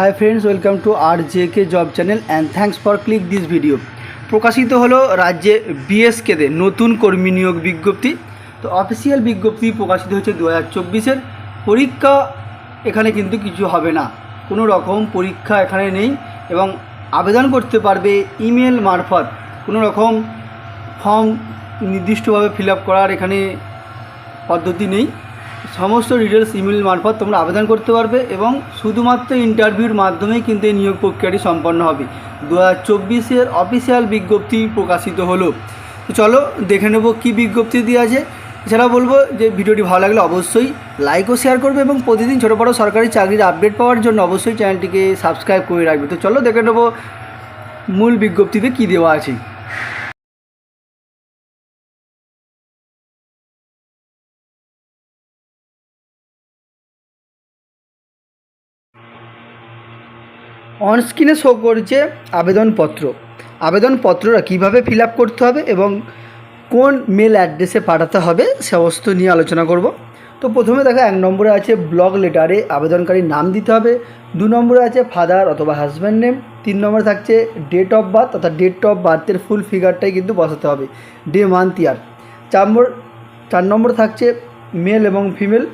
Hi friends welcome to R J K job channel and thanks for click this video প্রকাশিত হলো রাজ্যে বিএসকেতে নতুন কর্মী নিয়োগ বিজ্ঞপ্তি। তো অফিসিয়াল বিজ্ঞপ্তি প্রকাশিত হচ্ছে দু হাজার চব্বিশের। পরীক্ষা এখানে কিন্তু কিছু হবে না। কোনো রকম পরীক্ষা এখানে নেই এবং আবেদন করতে পারবে ইমেল মারফত। কোনো রকম ফর্ম নির্দিষ্টভাবে ফিল আপ করার এখানে পদ্ধতি নেই। সমস্ত ডিটেলস ইমেল মারফত তোমরা আবেদন করতে পারবে এবং শুধুমাত্র ইন্টারভিউর মাধ্যমেই কিন্তু এই নিয়োগ প্রক্রিয়াটি সম্পন্ন হবে। দু হাজার চব্বিশের অফিসিয়াল বিজ্ঞপ্তি প্রকাশিত হলো। তো চলো দেখে নেব কী বিজ্ঞপ্তি দিয়ে আছে। এছাড়া বলব যে ভিডিওটি ভালো লাগলে অবশ্যই লাইক ও শেয়ার করবে এবং প্রতিদিন ছোটো বড়ো সরকারি চাকরির আপডেট পাওয়ার জন্য অবশ্যই চ্যানেলটিকে সাবস্ক্রাইব করে রাখবে। তো চলো দেখে নেব মূল বিজ্ঞপ্তিতে কী দেওয়া আছে। অন স্ক্রিনে শো করছে আবেদনপত্র। আবেদনপত্রটা কীভাবে ফিল আপ করতে হবে এবং কোন মেল অ্যাড্রেসে পাঠাতে হবে সমস্ত নিয়ে আলোচনা করব। তো প্রথমে দেখা, এক নম্বরে আছে ব্লগ লেটারে আবেদনকারীর নাম দিতে হবে। দু নম্বরে আছে ফাদার অথবা হাজব্যান্ড নেম। তিন নম্বরে থাকছে ডেট অফ বার্থ, অর্থাৎ ডেট অফ বার্থের ফুল ফিগারটাই কিন্তু বসাতে হবে। Day, month, year. চার নম্বর চার নম্বর থাকছে মেল এবং ফিমেল।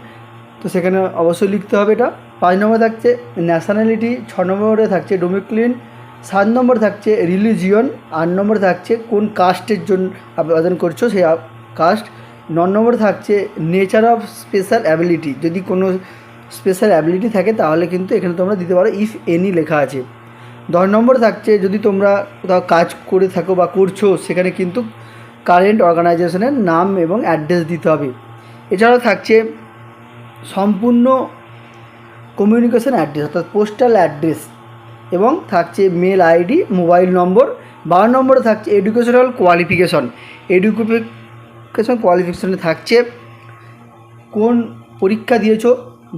তো সেখানে অবশ্যই লিখতে হবে এটা। পাঁচ নম্বরে থাকছে ন্যাশনালিটি ছ নম্বরে থাকছে ডোমিক্লিন সাত নম্বর থাকছে রিলিজিয়ন আট নম্বরে থাকছে কোন কাস্টের জন্য আবেদন করছ সেই কাস্ট ন নম্বরে থাকছে নেচার অফ স্পেশাল অ্যাবিলিটি যদি কোনো স্পেশাল অ্যাবিলিটি থাকে তাহলে কিন্তু এখানে তোমরা দিতে পারো ইফ এনি লেখা আছে। দশ নম্বর থাকছে যদি তোমরা কোথাও কাজ করে থাকো বা করছ সেখানে কিন্তু কারেন্ট অর্গানাইজেশনের নাম এবং অ্যাড্রেস দিতে হবে। এছাড়াও থাকছে সম্পূর্ণ কমিউনিকেশন অ্যাড্রেস অর্থাৎ পোস্টাল অ্যাড্রেস এবং থাকছে মেল আইডি মোবাইল নম্বর বারো নম্বরে থাকছে এডুকেশনাল কোয়ালিফিকেশন এডুকেশন কোয়ালিফিকেশনে থাকছে কোন পরীক্ষা দিয়েছ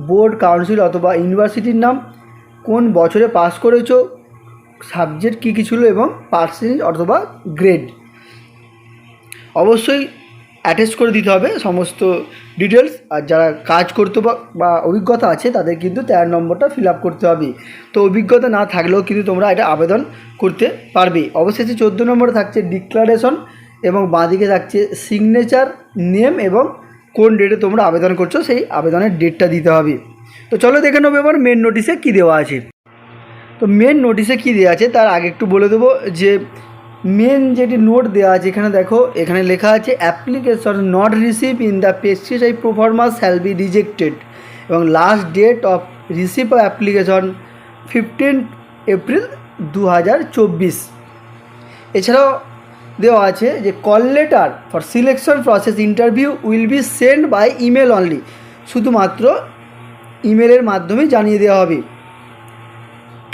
বোর্ড কাউন্সিল অথবা ইউনিভার্সিটির নাম, কোন বছরে পাস করেছ সাবজেক্ট কী কী ছিল এবং পার্সেন্টেজ অথবা গ্রেড অবশ্যই অ্যাটাচ করে দিতে হবে সমস্ত ডিটেলস আর যারা কাজ করতে বা- অভিজ্ঞতা আছে, তাদের কিন্তু তেরো নম্বরটা ফিল আপ করতে হবে। তো অভিজ্ঞতা না থাকলেও কিন্তু তোমরা এটা আবেদন করতে পারবে। অবশেষে চোদ্দ নম্বরে থাকছে ডিক্লারেশন এবং বাঁদিকে থাকছে সিগনেচার নেম এবং কোন ডেটে তোমরা আবেদন করছ, সেই আবেদনের ডেটটা দিতে হবে। তো চলো দেখে নেব এবার মেন নোটিশে কী দেওয়া আছে। তো মেন নোটিশে কী দেওয়া আছে, তার আগে একটু বলে দেবো যে মেন যেটি নোট দেওয়া আছে, এখানে দেখো, এখানে লেখা আছে application not receive in the pesticide proformas shall be rejected এবং last date of receive application fifteen April দু হাজার চব্বিশ। এছাড়াও দেওয়া আছে যে call letter for selection process interview will be send by email only শুধুমাত্র ইমেলের মাধ্যমে জানিয়ে দেওয়া হবে।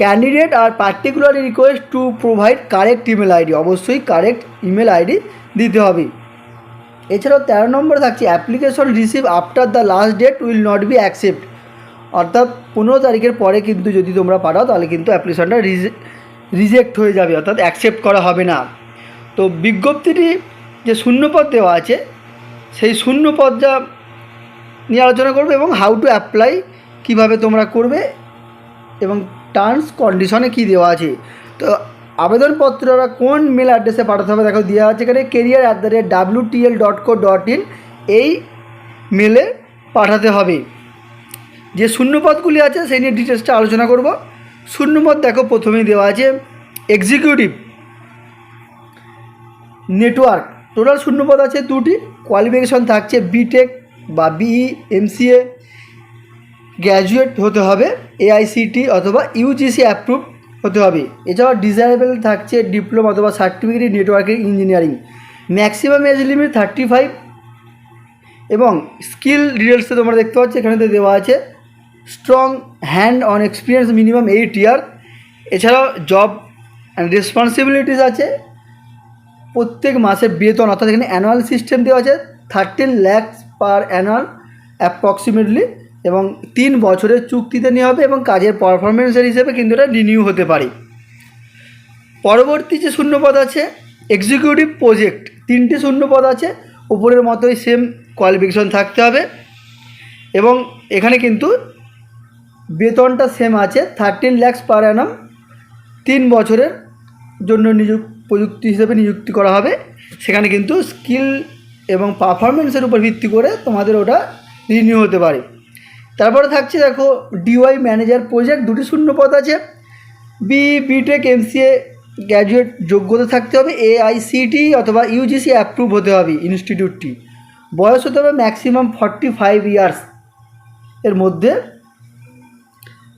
Candidate are particular request to provide correct email ID অবশ্যই কারেক্ট ইমেল আইডি দিতে হবে। এছাড়াও তেরো নম্বর থাকছে application receive after the last date will not be accept অর্থাৎ পনেরো তারিখের পরে কিন্তু যদি তোমরা পাঠাও, তাহলে কিন্তু অ্যাপ্লিকেশনটা রিজেক্ট হয়ে যাবে, অর্থাৎ অ্যাকসেপ্ট করা হবে না। তো বিজ্ঞপ্তিটি যে শূন্যপদ দেওয়া আছে, সেই শূন্যপদটা নিয়ে আলোচনা করবে এবং হাউ টু অ্যাপ্লাই কীভাবে তোমরা করবে এবং টার্মস কন্ডিশনে কী দেওয়া আছে? তো আবেদনপত্ররা কোন মেল অ্যাড্রেসে পাঠাতে হবে দেখো দেওয়া আছে এখানে career at the rate W TL dot co dot in এই মেলে পাঠাতে হবে। যে শূন্যপদগুলি আছে সেই নিয়ে ডিটেলসটা আলোচনা করব। শূন্যপদ দেখো প্রথমেই দেওয়া আছে এক্সিকিউটিভ নেটওয়ার্ক টোটাল শূন্যপদ আছে দুটি কোয়ালিফিকেশন থাকছে বিটেক বা বিই এমসিএ গ্র্যাজুয়েট হতে হবে এআইসিটি অথবা ইউজিসি অ্যাপ্রুভ হতে হবে। এছাড়াও ডিজায়ারেবল থাকছে ডিপ্লোমা অথবা certificate networking engineering maximum age limit thirty five এবং স্কিল ডিটেলসে তোমরা দেখতে পাচ্ছ, এখানেতে দেওয়া আছে। Strong hand on experience minimum eight year এছাড়াও জব অ্যান্ড রেসপন্সিবিলিটিস আছে। প্রত্যেক মাসে বেতন, অর্থাৎ এখানে অ্যানুয়াল সিস্টেম দেওয়া আছে। Thirteen lakhs per annual approximately এবং তিন বছরের চুক্তিতে নেওয়া হবে এবং কাজের পারফরমেন্সের হিসেবে কিন্তু এটা রিনিউ হতে পারে। পরবর্তী যে শূন্যপদ আছে এক্সিকিউটিভ প্রজেক্ট তিনটি শূন্যপদ আছে, উপরের মতোই সেম কোয়ালিফিকেশন থাকতে হবে এবং এখানে কিন্তু বেতনটা সেম আছে থার্টিন ল্যাক্স পার অ্যানাম তিন বছরের জন্য নিযুক্ত, প্রযুক্তি হিসেবে নিযুক্তি করা হবে। সেখানে কিন্তু স্কিল এবং পারফরমেন্সের উপর ভিত্তি করে তোমাদের ওটা রিনিউ হতে পারে। তারপরে থাকছে দেখো ডিওয়াই ম্যানেজার প্রজেক্ট দুটি শূন্য পদ আছে বি বিটেক এমসিএ গ্র্যাজুয়েট যোগ্যতা থাকতে হবে। এআইসিটি অথবা ইউজিসি অ্যাপ্রুভ হতে হবে ইনস্টিটিউটটি বয়স হতে হবে ম্যাক্সিমাম ফর্টি ফাইভ ইয়ার্স এর মধ্যে।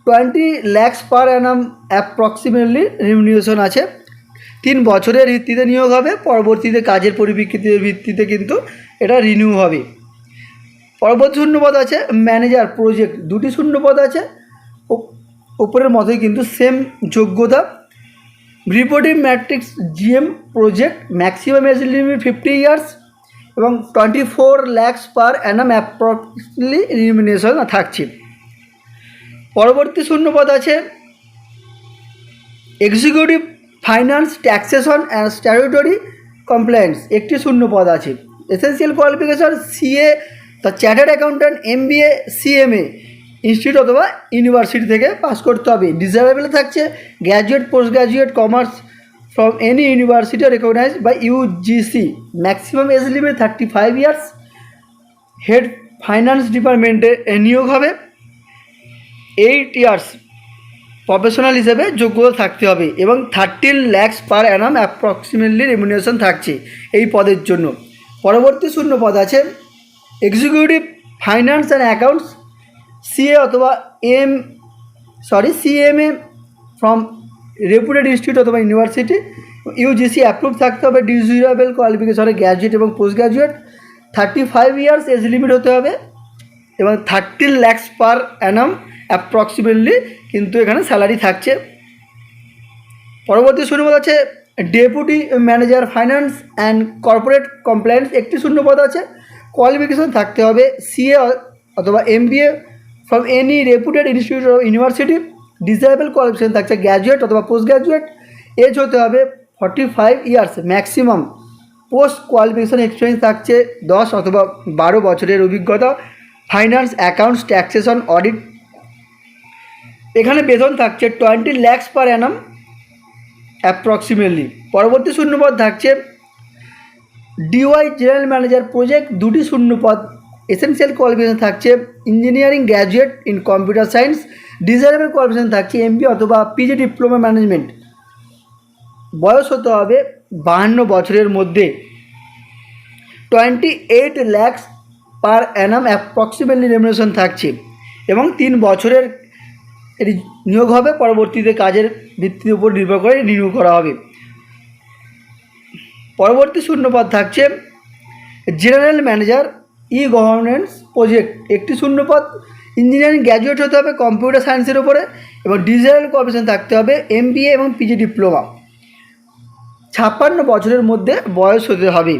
Twenty lakhs per annum approximately remuneration আছে। তিন বছরের ভিত্তিতে নিয়োগ হবে, পরবর্তীতে কাজের পরিপ্রেক্ষিতের ভিত্তিতে কিন্তু এটা রিনিউ হবে। পরবর্তী শূন্যপদ আছে ম্যানেজার প্রজেক্ট দুটি শূন্যপদ আছে। ওপরের মতোই কিন্তু সেম যোগ্যতা। Reporting matrix GM project maximum age limit fifty years এবং twenty four lakhs per annum approximately remuneration থাকছে। পরবর্তী শূন্যপদ আছে executive finance taxation and statutory compliance একটি শূন্য পদ আছে essential qualification CA the chartered accountant MBA CMA institute অথবা ইউনিভার্সিটি থেকে পাস করতে হবে। ডিজারেবল থাকছে। Graduate post graduate commerce from any university recognise by UGC maximum age limit thirty five years head finance ডিপার্টমেন্টে নিয়োগ হবে। এইট ইয়ার্স প্রফেশনাল হিসেবে যোগ্যতা থাকতে হবে এবং thirteen lakhs per annum approximately remuneration থাকছে এই পদের জন্য। পরবর্তী শূন্য পদ আছে executive finance and accounts CA অথবা M sorry CMA from reputed institute অথবা ইউনিভার্সিটি ইউজিসি অ্যাপ্রুভ থাকতে হবে ডিজিউরেবল কোয়ালিফিকেশনে গ্র্যাজুয়েট এবং post graduate thirty five years age limit হতে হবে, এবং thirteen lakhs per annum approximately কিন্তু এখানে স্যালারি থাকছে। পরবর্তী শূন্যপদ আছে deputy manager finance and corporate compliance একটি শূন্যপদ আছে। কোয়ালিফিকেশন থাকতে হবে সিএ অথবা MBA from any reputed institute of university desirable qualification থাকছে গ্র্যাজুয়েট অথবা পোস্ট গ্র্যাজুয়েট এজ হতে হবে forty five years maximum post qualification experience থাকছে দশ অথবা বারো বছরের অভিজ্ঞতা ফাইন্যান্স অ্যাকাউন্টস ট্যাক্সেশন অডিট এখানে বেতন থাকছে twenty lakhs per annum approximately পরবর্তী শূন্যপদ থাকছে ডিওয়াই জেনারেল ম্যানেজার প্রজেক্ট দুটি শূন্যপদ। এসেনশিয়াল কোয়ালিফিকেশন থাকছে engineering graduate in computer science desirable qualification থাকছে এমপি অথবা পিজি ডিপ্লোমা ম্যানেজমেন্ট বয়স হতে হবে বাহান্ন বছরের মধ্যে। Twenty eight lakhs per annum approximately remuneration থাকছে এবং তিন বছরের নিয়োগ হবে। পরবর্তীতে কাজের ভিত্তির উপর নির্ভর করে রিনিউ করা হবে। পরবর্তী শূন্যপদ থাকছে general manager e governance project. একটি শূন্যপদ, ইঞ্জিনিয়ারিং গ্র্যাজুয়েট হতে হবে কম্পিউটার সায়েন্সের উপরে এবং ডিজিটাল কোঅপারেশন থাকতে হবে এমবিএ এবং পিজি ডিপ্লোমা। ছাপ্পান্ন বছরের মধ্যে বয়স হতে হবে।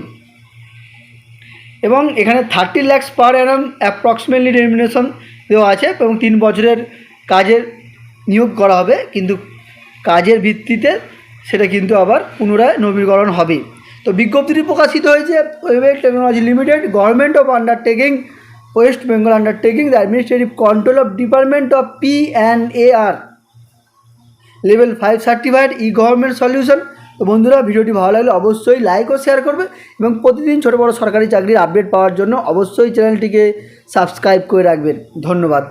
এবং এখানে thirty lakhs per annum approximately remuneration দেওয়া আছে এবং তিন বছরের কাজের নিয়োগ করা হবে। কিন্তু কাজের ভিত্তিতে সেটা কিন্তু আবার পুনরায় নবীকরণ হবে। তো বিজ্ঞপ্তিটি প্রকাশিত হয়েছে Webel technology limited, government of undertaking, West Bengal undertaking, the administrative control of department of P and A R. Level five certified e government solution. তো বন্ধুরা, ভিডিওটি ভালো লাগলে অবশ্যই লাইক ও শেয়ার করবে এবং প্রতিদিন ছোটো বড়ো সরকারি চাকরির আপডেট পাওয়ার জন্য অবশ্যই চ্যানেলটিকে সাবস্ক্রাইব করে রাখবেন। ধন্যবাদ।